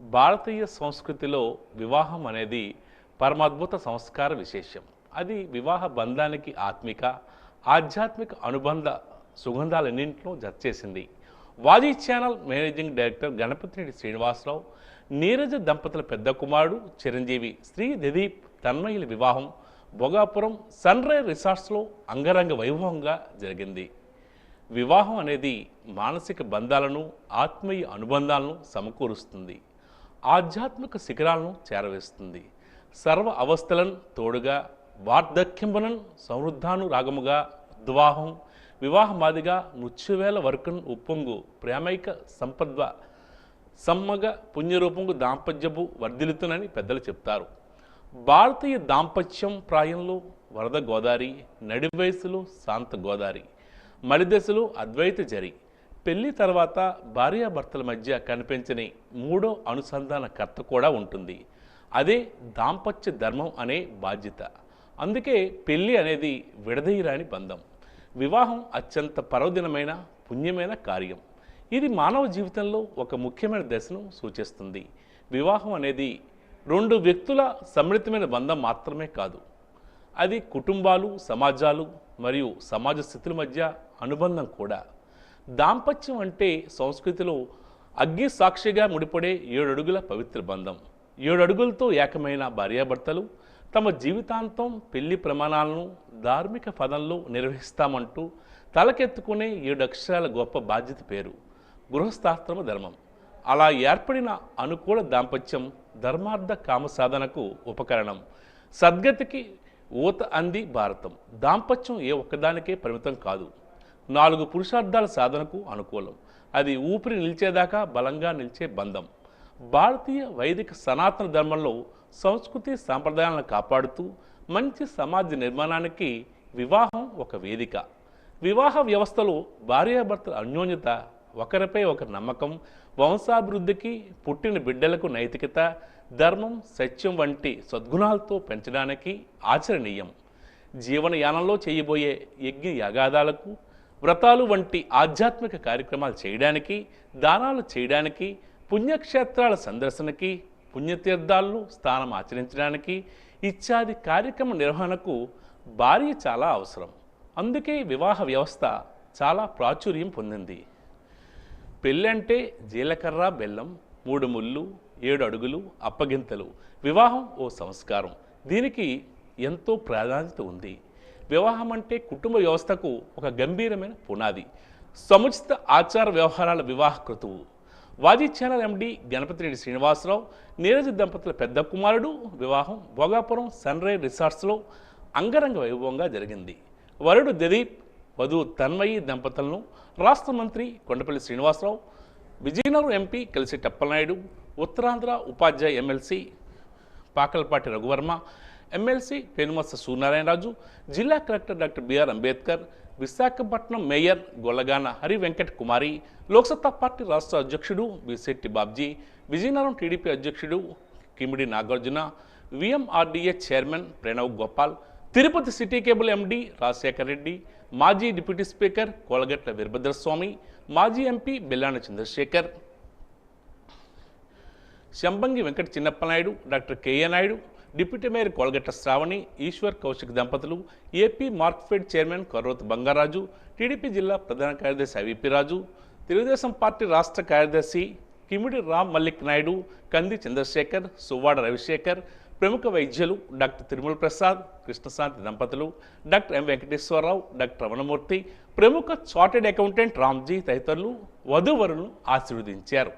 భారతీయ సంస్కృతిలో వివాహం అనేది పరమాద్భుత సంస్కార విశేషం. అది వివాహ బంధానికి ఆత్మిక ఆధ్యాత్మిక అనుబంధ సుగంధాలన్నింటిలో జతచేసింది. Vaaji channel managing director Ganapathireddy Srinivasarao Neeraja దంపతుల పెద్ద కుమారుడు చిరంజీవి శ్రీ దిదీప్ తన్మయుల వివాహం భోగాపురం సన్రై రిసార్ట్స్లో అంగరంగ వైభవంగా జరిగింది. వివాహం అనేది మానసిక బంధాలను ఆత్మీయ అనుబంధాలను సమకూరుస్తుంది. ఆధ్యాత్మిక శిఖరాలను చేరవేస్తుంది. సర్వ అవస్థలను తోడుగా వార్ధక్యంబనం సమృద్ధానురాగముగా ఉద్వాహం వివాహమాదిగా నృత్యవేల వరకును ఉప్పొంగు ప్రేమైక సంపద్వ సమ్మగ పుణ్యరూపంగు దాంపత్యపు వర్ధిల్లుతునని పెద్దలు చెప్తారు. భారతీయ దాంపత్యం ప్రాయంలో వరద గోదారి నడివయసులో శాంత గోదారి మలిదశలో అద్వైత జరి పెళ్ళి తర్వాత భార్యాభర్తల మధ్య కనిపించని మూడో అనుసంధాన కర్త కూడా ఉంటుంది. అదే దాంపత్య ధర్మం అనే బాధ్యత. అందుకే పెళ్ళి అనేది విడదీయరాని బంధం. వివాహం అత్యంత పర్వదినమైన పుణ్యమైన కార్యం. ఇది మానవ జీవితంలో ఒక ముఖ్యమైన దశను సూచిస్తుంది. వివాహం అనేది రెండు వ్యక్తుల సమ్మిళితమైన బంధం మాత్రమే కాదు. అది కుటుంబాలు సమాజాలు మరియు సమాజ స్థితుల మధ్య అనుబంధం కూడా. దాంపత్యం అంటే సంస్కృతిలో అగ్ని సాక్షిగా ముడిపడే ఏడు అడుగుల పవిత్ర బంధం. ఏడు అడుగులతో ఏకమైన భార్యాభర్తలు తమ జీవితాంతం పెళ్ళి ప్రమాణాలను ధార్మిక పదంలో నిర్వహిస్తామంటూ తలకెత్తుకునే ఏడు అక్షరాల గొప్ప బాధ్యత పేరు గృహస్థాశ్రమ ధర్మం. అలా ఏర్పడిన అనుకూల దాంపత్యం ధర్మార్థ కామ సాధనకు ఉపకరణం. సద్గతికి ఊత అంది భారతం. దాంపత్యం ఏ ఒక్కదానికే పరిమితం కాదు. నాలుగు పురుషార్థాల సాధనకు అనుకూలం. అది ఊపిరి నిలిచేదాకా బలంగా నిలిచే బంధం. భారతీయ వైదిక సనాతన ధర్మంలో సంస్కృతి సాంప్రదాయాలను కాపాడుతూ మంచి సమాజ నిర్మాణానికి వివాహం ఒక వేదిక. వివాహ వ్యవస్థలో భార్యాభర్తల అన్యోన్యత ఒకరిపై ఒకరి నమ్మకం వంశాభివృద్ధికి పుట్టిన బిడ్డలకు నైతికత ధర్మం సత్యం వంటి సద్గుణాలతో పెంచడానికి ఆచరణీయం. జీవనయానంలో చేయబోయే యజ్ఞ యాగాదాలకు వ్రతాలు వంటి ఆధ్యాత్మిక కార్యక్రమాలు చేయడానికి దానాలు చేయడానికి పుణ్యక్షేత్రాల సందర్శనకి పుణ్యతీర్థాల్లో స్థానం ఆచరించడానికి ఇత్యాది కార్యక్రమ నిర్వహణకు భార్య చాలా అవసరం. అందుకే వివాహ వ్యవస్థ చాలా ప్రాచుర్యం పొందింది. పెళ్ళంటే జీలకర్ర బెల్లం మూడు ముళ్ళు ఏడు అడుగులు అప్పగింతలు. వివాహం ఓ సంస్కారం. దీనికి ఎంతో ప్రాధాన్యత ఉంది. వివాహం అంటే కుటుంబ వ్యవస్థకు ఒక గంభీరమైన పునాది. సముచిత ఆచార వ్యవహారాల వివాహ క్రతువు. వాజీ ఛానల్ ఎండి గణపతిరెడ్డి శ్రీనివాసరావు నీరజ దంపతుల పెద్ద కుమారుడు వివాహం భోగాపురం సన్ రైజ్ రిసార్ట్స్లో అంగరంగ వైభవంగా జరిగింది. వరుడు దిలీప్ వధువు తన్మయి దంపతులను రాష్ట్ర మంత్రి కొండపల్లి శ్రీనివాసరావు విజయనగరం ఎంపీ కలిసి టప్పలనాయుడు ఉత్తరాంధ్ర ఉపాధ్యాయ ఎమ్మెల్సీ పాకలపాటి రఘువర్మ ఎమ్మెల్సీ పెనుమస సూర్యనారాయణరాజు జిల్లా collector doctor BR Ambedkar Visakhapatnam mayor Gollagana Hari Venkat Kumari Loksatta party రాష్ట్ర అధ్యక్షుడు విశెట్టి బాబ్జీ విజయనగరం టీడీపీ అధ్యక్షుడు Kimidi Nagarjuna VMRDA chairman Pranav Gopal Tirupati city cable MD Rajasekhar Reddy మాజీ డిప్యూటీ స్పీకర్ కోలగట్ల వీరభద్రస్వామి మాజీ MP Bellana Chandrasekhar Shambangi Venkata Chinnappanaidu doctor KA Naidu deputy mayor Kolagatla Sravani Eswar Kaushik దంపతులు AP Markfed chairman Karoth Bangaraju TDP జిల్లా ప్రధాన కార్యదర్శి IVP రాజు Telugu Desam party రాష్ట్ర కార్యదర్శి కిమిడి రామ్ మల్లిక్ నాయుడు కంది చంద్రశేఖర్ సువ్వాడ రవిశేఖర్ ప్రముఖ వైద్యులు డాక్టర్ తిరుమల ప్రసాద్ కృష్ణశాంతి దంపతులు doctor M Venkateswararao doctor Ramanamurthy ప్రముఖ చార్టెడ్ అకౌంటెంట్ రామ్జీ తదితరులు వధూవరులను ఆశీర్వదించారు.